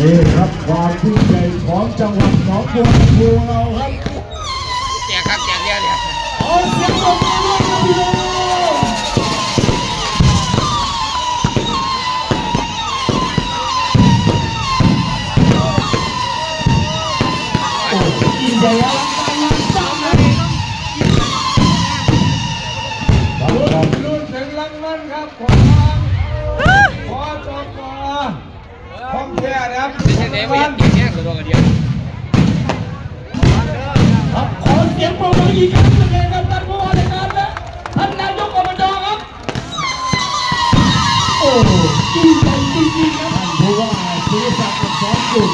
ครับความยิ่งใหญ่ของจังหวัดหนองบัวลำพูเราครับแจกครับเนี่ยเนี่ยขอเสียงปรบมือด้วยครับพี่น้องโอ้ยิ่งใหญ่อลังการงานสร้างเลยครับรุ่นถึงรางวัลครับของข ของแท้นะครับไม่ใช่ไหนว่าแจกเนี่ยคือตัวกันเดียวครับขอเสียงปรบมืออีกครั้งหนึ่งเลยครับท่านผู้ว่าราชการและท่านนายกอบจครับ โอ้ยิ่งใหญ่จริงๆครับท่านผู้ว่าสุรศักดิ์อักษรกุล